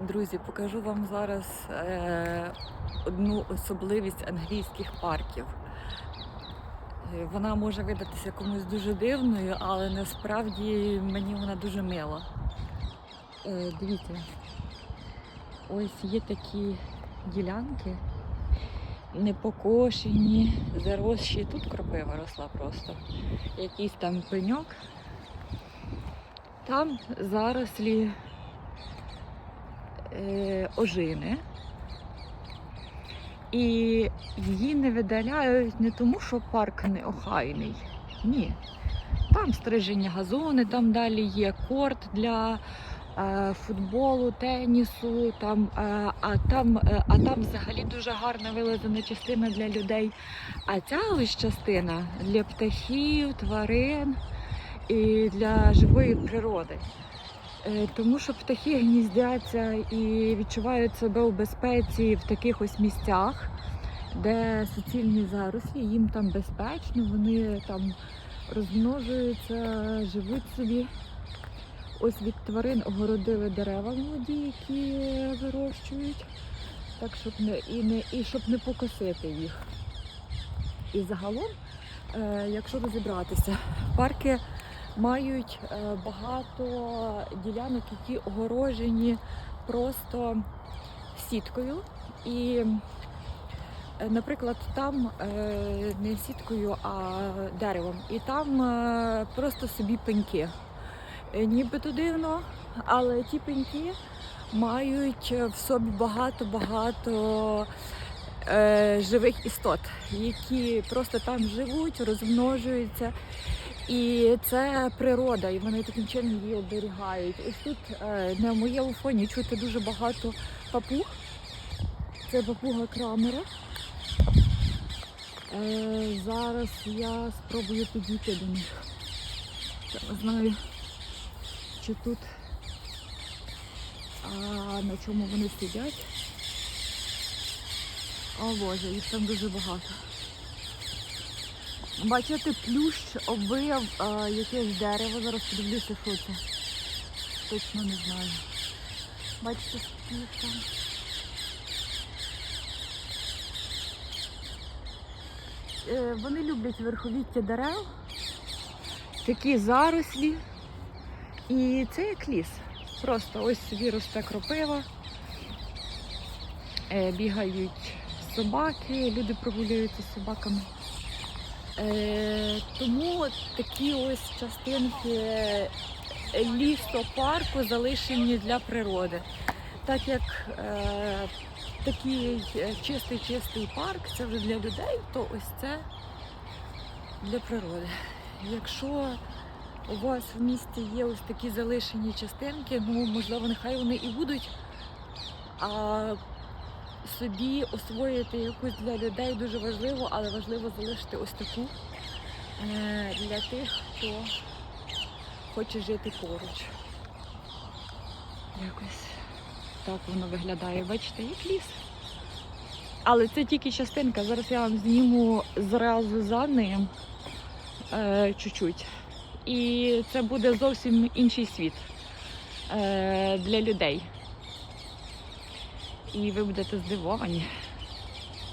Друзі, покажу вам зараз е, одну особливість англійських парків. Е, Вона може видатися комусь дуже дивною, але насправді мені вона дуже мила. Е, дивіться, ось є такі ділянки, непокошені, заросші. Тут кропива росла просто. Якийсь там пеньок. Там зарослі е, ожини. І її не видаляють не тому, що парк не охайний. Ні. Там стрижені газони, там далі є корт для е, футболу, тенісу, там, е, а, там, е, а там взагалі дуже гарна вилазена частина для людей. А ця ось частина для птахів, тварин і для живої природи. Е, Тому що птахи гніздяться і відчувають себе у безпеці в таких ось місцях, де суцільні зарослі, їм там безпечно, вони там розмножуються, живуть собі. Ось від тварин огородили дерева молоді, які вирощують, так щоб не і не і щоб не покосити їх. І загалом, е, якщо розібратися, парки мають е, багато ділянок, які огорожені просто сіткою. І, е, наприклад, там е, не сіткою, а деревом. І там просто собі пеньки. Нібито дивно, але ті пеньки мають в собі багато-багато живих істот, які просто там живуть, розмножуються. І це природа, і вони таким чином її оберігають. Ось тут е, на моєму фоні чути дуже багато папуг. Це папуга Крамера. Е, зараз я спробую підійти до них. Не знаю, чи тут, а на чому вони сидять. О Боже, їх там дуже багато. Бачите, плющ обвияв а, якесь дерево. Зараз подивлюся, що це. Точно не знаю. Бачите, скільки. Е, Вони люблять верховіття дерев, такі зарослі. І це як ліс. Просто ось собі росте кропива, е, бігають собаки, люди прогулюються з собаками. Е, тому такі ось частинки лісопарку залишені для природи. Так як е, такий чистий чистий парк це вже для людей, то ось це для природи. Якщо у вас в місті є ось такі залишені частинки, ну можливо, нехай вони і будуть. А собі освоїти якусь для людей дуже важливо, але важливо залишити ось таку е, для тих, хто хоче жити поруч. Якось так воно виглядає. Бачите, як ліс. Але це тільки частинка. Зараз я вам зніму зразу за ним е, чуть-чуть. І це буде зовсім інший світ е, для людей. І ви будете здивовані.